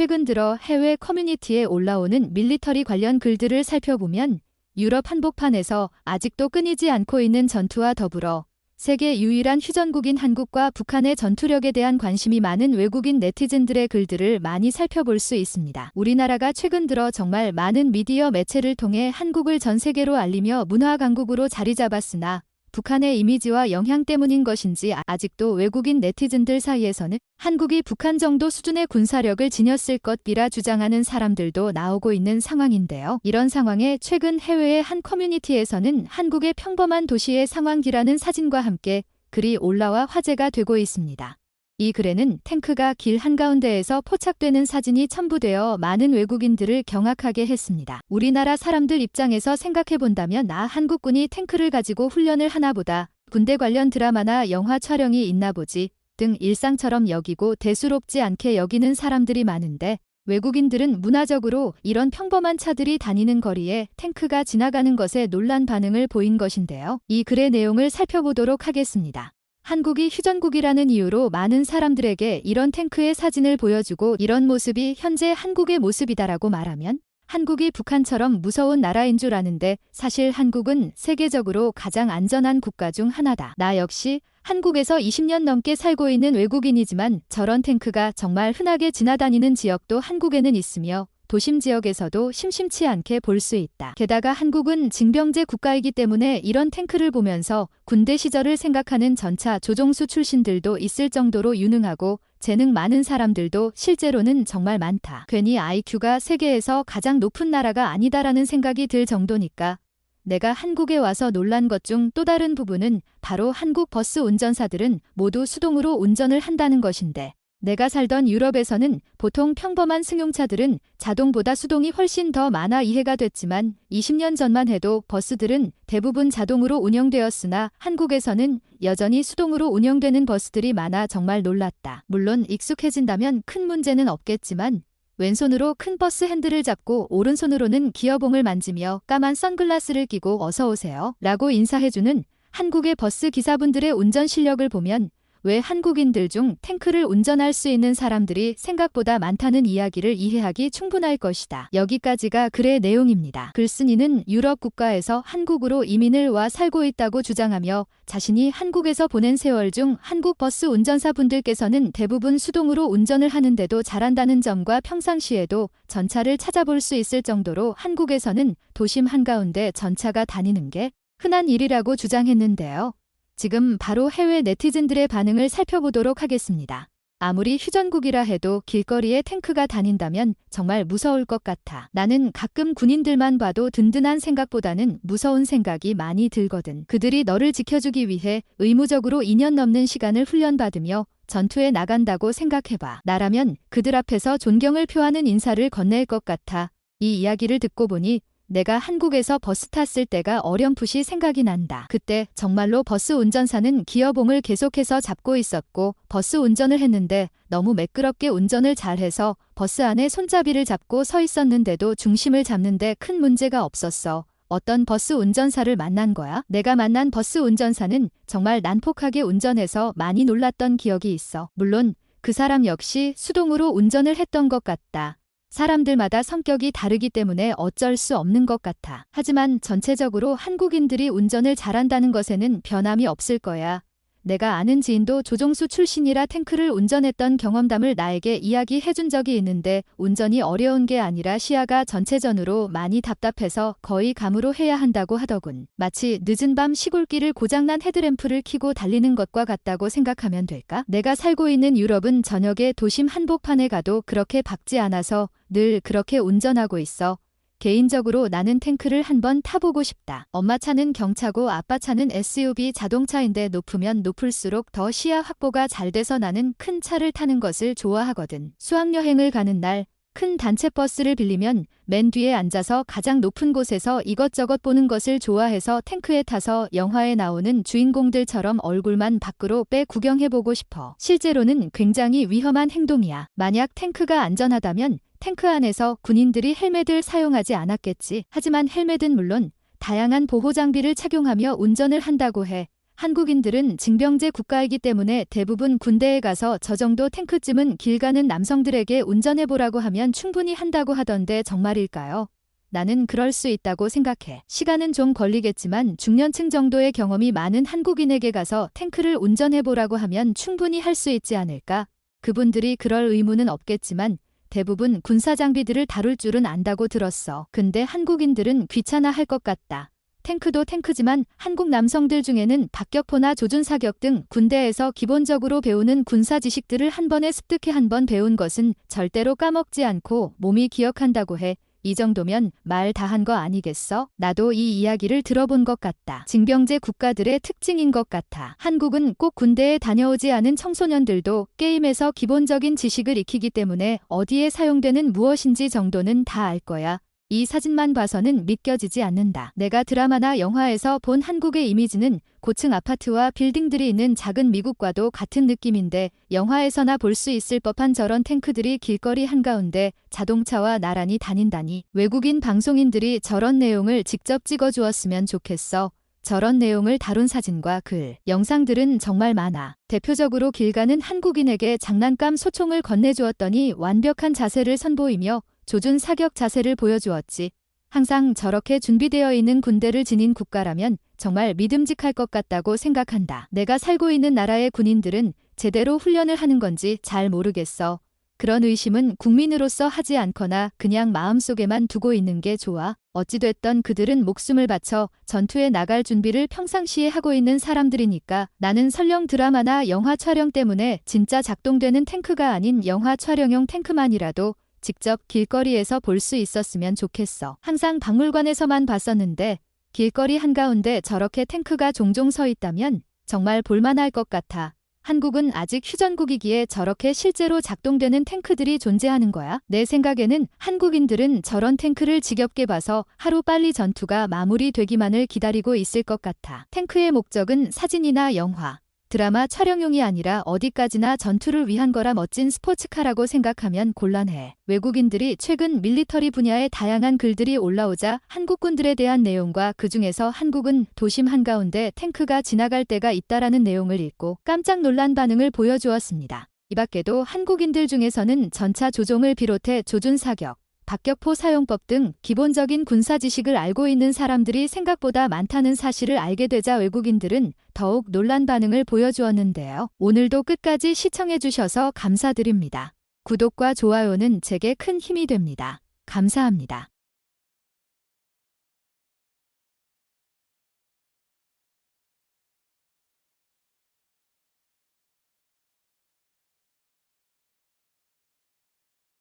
최근 들어 해외 커뮤니티에 올라오는 밀리터리 관련 글들을 살펴보면 유럽 한복판에서 아직도 끊이지 않고 있는 전투와 더불어 세계 유일한 휴전국인 한국과 북한의 전투력에 대한 관심이 많은 외국인 네티즌들의 글들을 많이 살펴볼 수 있습니다. 우리나라가 최근 들어 정말 많은 미디어 매체를 통해 한국을 전 세계로 알리며 문화 강국으로 자리 잡았으나 북한의 이미지와 영향 때문인 것인지 아직도 외국인 네티즌들 사이에서는 한국이 북한 정도 수준의 군사력을 지녔을 것이라 주장하는 사람들도 나오고 있는 상황인데요. 이런 상황에 최근 해외의 한 커뮤니티에서는 한국의 평범한 도시의 상황기라는 사진과 함께 글이 올라와 화제가 되고 있습니다. 이 글에는 탱크가 길 한가운데에서 포착되는 사진이 첨부되어 많은 외국인들을 경악하게 했습니다. 우리나라 사람들 입장에서 생각해 본다면 아 한국군이 탱크를 가지고 훈련을 하나 보다 군대 관련 드라마나 영화 촬영이 있나 보지 등 일상처럼 여기고 대수롭지 않게 여기는 사람들이 많은데 외국인들은 문화적으로 이런 평범한 차들이 다니는 거리에 탱크가 지나가는 것에 놀란 반응을 보인 것인데요. 이 글의 내용을 살펴보도록 하겠습니다. 한국이 휴전국이라는 이유로 많은 사람들에게 이런 탱크의 사진을 보여주고 이런 모습이 현재 한국의 모습이다라고 말하면 한국이 북한처럼 무서운 나라인 줄 아는데 사실 한국은 세계적으로 가장 안전한 국가 중 하나다. 나 역시 한국에서 20년 넘게 살고 있는 외국인이지만 저런 탱크가 정말 흔하게 지나다니는 지역도 한국에는 있으며 도심 지역에서도 심심치 않게 볼 수 있다. 게다가 한국은 징병제 국가이기 때문에 이런 탱크를 보면서 군대 시절을 생각하는 전차 조종수 출신들도 있을 정도로 유능하고 재능 많은 사람들도 실제로는 정말 많다. 괜히 IQ가 세계에서 가장 높은 나라가 아니다라는 생각이 들 정도니까 내가 한국에 와서 놀란 것 중 또 다른 부분은 바로 한국 버스 운전사들은 모두 수동으로 운전을 한다는 것인데 내가 살던 유럽에서는 보통 평범한 승용차들은 자동보다 수동이 훨씬 더 많아 이해가 됐지만 20년 전만 해도 버스들은 대부분 자동으로 운영되었으나 한국에서는 여전히 수동으로 운영되는 버스들이 많아 정말 놀랐다. 물론 익숙해진다면 큰 문제는 없겠지만 왼손으로 큰 버스 핸들을 잡고 오른손으로는 기어봉을 만지며 까만 선글라스를 끼고 어서 오세요 라고 인사해주는 한국의 버스 기사분들의 운전 실력을 보면 왜 한국인들 중 탱크를 운전할 수 있는 사람들이 생각보다 많다는 이야기를 이해하기 충분할 것이다. 여기까지가 글의 내용입니다. 글쓴이는 유럽 국가에서 한국으로 이민을 와 살고 있다고 주장하며 자신이 한국에서 보낸 세월 중 한국 버스 운전사 분들께서는 대부분 수동으로 운전을 하는데도 잘한다는 점과 평상시에도 전차를 찾아볼 수 있을 정도로 한국에서는 도심 한가운데 전차가 다니는 게 흔한 일이라고 주장했는데요. 지금 바로 해외 네티즌들의 반응을 살펴보도록 하겠습니다. 아무리 휴전국이라 해도 길거리에 탱크가 다닌다면 정말 무서울 것 같아. 나는 가끔 군인들만 봐도 든든한 생각보다는 무서운 생각이 많이 들거든. 그들이 너를 지켜주기 위해 의무적으로 2년 넘는 시간을 훈련받으며 전투에 나간다고 생각해봐. 나라면 그들 앞에서 존경을 표하는 인사를 건넬 것 같아. 이 이야기를 듣고 보니 내가 한국에서 버스 탔을 때가 어렴풋이 생각이 난다. 그때 정말로 버스 운전사는 기어봉을 계속해서 잡고 있었고 버스 운전을 했는데 너무 매끄럽게 운전을 잘해서 버스 안에 손잡이를 잡고 서 있었는데도 중심을 잡는데 큰 문제가 없었어. 어떤 버스 운전사를 만난 거야? 내가 만난 버스 운전사는 정말 난폭하게 운전해서 많이 놀랐던 기억이 있어. 물론 그 사람 역시 수동으로 운전을 했던 것 같다. 사람들마다 성격이 다르기 때문에 어쩔 수 없는 것 같아. 하지만 전체적으로 한국인들이 운전을 잘한다는 것에는 변함이 없을 거야. 내가 아는 지인도 조종수 출신이라 탱크를 운전했던 경험담을 나에게 이야기해 준 적이 있는데 운전이 어려운 게 아니라 시야가 전체전으로 많이 답답해서 거의 감으로 해야 한다고 하더군. 마치 늦은 밤 시골길을 고장난 헤드램프를 켜고 달리는 것과 같다고 생각하면 될까? 내가 살고 있는 유럽은 저녁에 도심 한복판에 가도 그렇게 밝지 않아서 늘 그렇게 운전하고 있어. 개인적으로 나는 탱크를 한번 타보고 싶다. 엄마 차는 경차고 아빠 차는 SUV 자동차인데 높으면 높을수록 더 시야 확보가 잘 돼서 나는 큰 차를 타는 것을 좋아하거든. 수학여행을 가는 날, 큰 단체 버스를 빌리면 맨 뒤에 앉아서 가장 높은 곳에서 이것저것 보는 것을 좋아해서 탱크에 타서 영화에 나오는 주인공들처럼 얼굴만 밖으로 빼 구경해보고 싶어. 실제로는 굉장히 위험한 행동이야. 만약 탱크가 안전하다면 탱크 안에서 군인들이 헬멧을 사용하지 않았겠지. 하지만 헬멧은 물론 다양한 보호 장비를 착용하며 운전을 한다고 해. 한국인들은 징병제 국가이기 때문에 대부분 군대에 가서 저 정도 탱크쯤은 길 가는 남성들에게 운전해보라고 하면 충분히 한다고 하던데 정말일까요? 나는 그럴 수 있다고 생각해. 시간은 좀 걸리겠지만 중년층 정도의 경험이 많은 한국인에게 가서 탱크를 운전해보라고 하면 충분히 할 수 있지 않을까? 그분들이 그럴 의무는 없겠지만 대부분 군사 장비들을 다룰 줄은 안다고 들었어. 근데 한국인들은 귀찮아 할 것 같다. 탱크도 탱크지만 한국 남성들 중에는 박격포나 조준사격 등 군대에서 기본적으로 배우는 군사 지식들을 한 번에 습득해 한 번 배운 것은 절대로 까먹지 않고 몸이 기억한다고 해. 이 정도면 말 다 한 거 아니겠어? 나도 이 이야기를 들어본 것 같다. 징병제 국가들의 특징인 것 같아. 한국은 꼭 군대에 다녀오지 않은 청소년들도 게임에서 기본적인 지식을 익히기 때문에 어디에 사용되는 무엇인지 정도는 다 알 거야. 이 사진만 봐서는 믿겨지지 않는다. 내가 드라마나 영화에서 본 한국의 이미지는 고층 아파트와 빌딩들이 있는 작은 미국과도 같은 느낌인데 영화에서나 볼 수 있을 법한 저런 탱크들이 길거리 한가운데 자동차와 나란히 다닌다니 외국인 방송인들이 저런 내용을 직접 찍어주었으면 좋겠어. 저런 내용을 다룬 사진과 글, 영상들은 정말 많아. 대표적으로 길 가는 한국인에게 장난감 소총을 건네주었더니 완벽한 자세를 선보이며 조준 사격 자세를 보여주었지. 항상 저렇게 준비되어 있는 군대를 지닌 국가라면 정말 믿음직할 것 같다고 생각한다. 내가 살고 있는 나라의 군인들은 제대로 훈련을 하는 건지 잘 모르겠어. 그런 의심은 국민으로서 하지 않거나 그냥 마음속에만 두고 있는 게 좋아. 어찌됐던 그들은 목숨을 바쳐 전투에 나갈 준비를 평상시에 하고 있는 사람들이니까 나는 설령 드라마나 영화 촬영 때문에 진짜 작동되는 탱크가 아닌 영화 촬영용 탱크만이라도 직접 길거리에서 볼 수 있었으면 좋겠어. 항상 박물관에서만 봤었는데 길거리 한가운데 저렇게 탱크가 종종 서 있다면 정말 볼만할 것 같아. 한국은 아직 휴전국이기에 저렇게 실제로 작동되는 탱크들이 존재하는 거야. 내 생각에는 한국인들은 저런 탱크를 지겹게 봐서 하루 빨리 전투가 마무리되기만을 기다리고 있을 것 같아. 탱크의 목적은 사진이나 영화, 드라마 촬영용이 아니라 어디까지나 전투를 위한 거라 멋진 스포츠카라고 생각하면 곤란해. 외국인들이 최근 밀리터리 분야의 다양한 글들이 올라오자 한국군들에 대한 내용과 그 중에서 한국은 도심 한가운데 탱크가 지나갈 때가 있다라는 내용을 읽고 깜짝 놀란 반응을 보여주었습니다. 이 밖에도 한국인들 중에서는 전차 조종을 비롯해 조준 사격, 박격포 사용법 등 기본적인 군사 지식을 알고 있는 사람들이 생각보다 많다는 사실을 알게 되자 외국인들은 더욱 놀란 반응을 보여주었는데요. 오늘도 끝까지 시청해주셔서 감사드립니다. 구독과 좋아요는 제게 큰 힘이 됩니다. 감사합니다.